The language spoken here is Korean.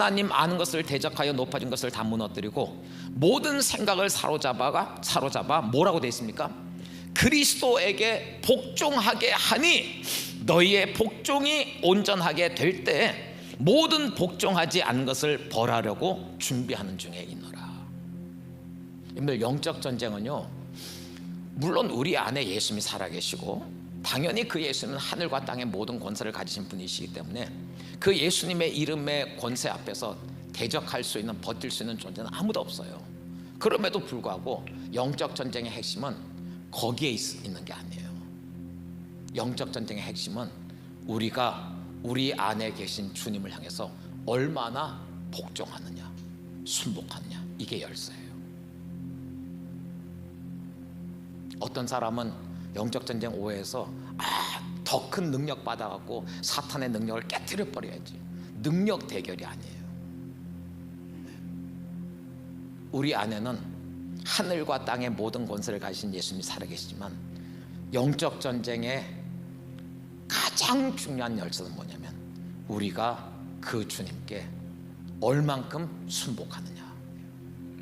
하나님 아는 것을 대적하여 높아진 것을 다 무너뜨리고 모든 생각을 사로잡아가 사로잡아 뭐라고 되어 있습니까? 그리스도에게 복종하게 하니 너희의 복종이 온전하게 될 때 모든 복종하지 않은 것을 벌하려고 준비하는 중에 있노라. 영적 전쟁은요. 물론 우리 안에 예수님이 살아계시고 당연히 그 예수님은 하늘과 땅의 모든 권세를 가지신 분이시기 때문에 그 예수님의 이름의 권세 앞에서 대적할 수 있는 버틸 수 있는 존재는 아무도 없어요. 그럼에도 불구하고 영적 전쟁의 핵심은 거기에 있, 있는 게 아니에요. 영적 전쟁의 핵심은 우리가 우리 안에 계신 주님을 향해서 얼마나 복종하느냐, 순복하느냐 이게 열쇠예요. 어떤 사람은 영적 전쟁 오해에서 아, 더 큰 능력 받아갖고 사탄의 능력을 깨뜨려 버려야지. 능력 대결이 아니에요. 우리 안에는 하늘과 땅의 모든 권세를 가진 예수님이 살아계시지만 영적 전쟁의 가장 중요한 열쇠는 뭐냐면 우리가 그 주님께 얼만큼 순복하느냐.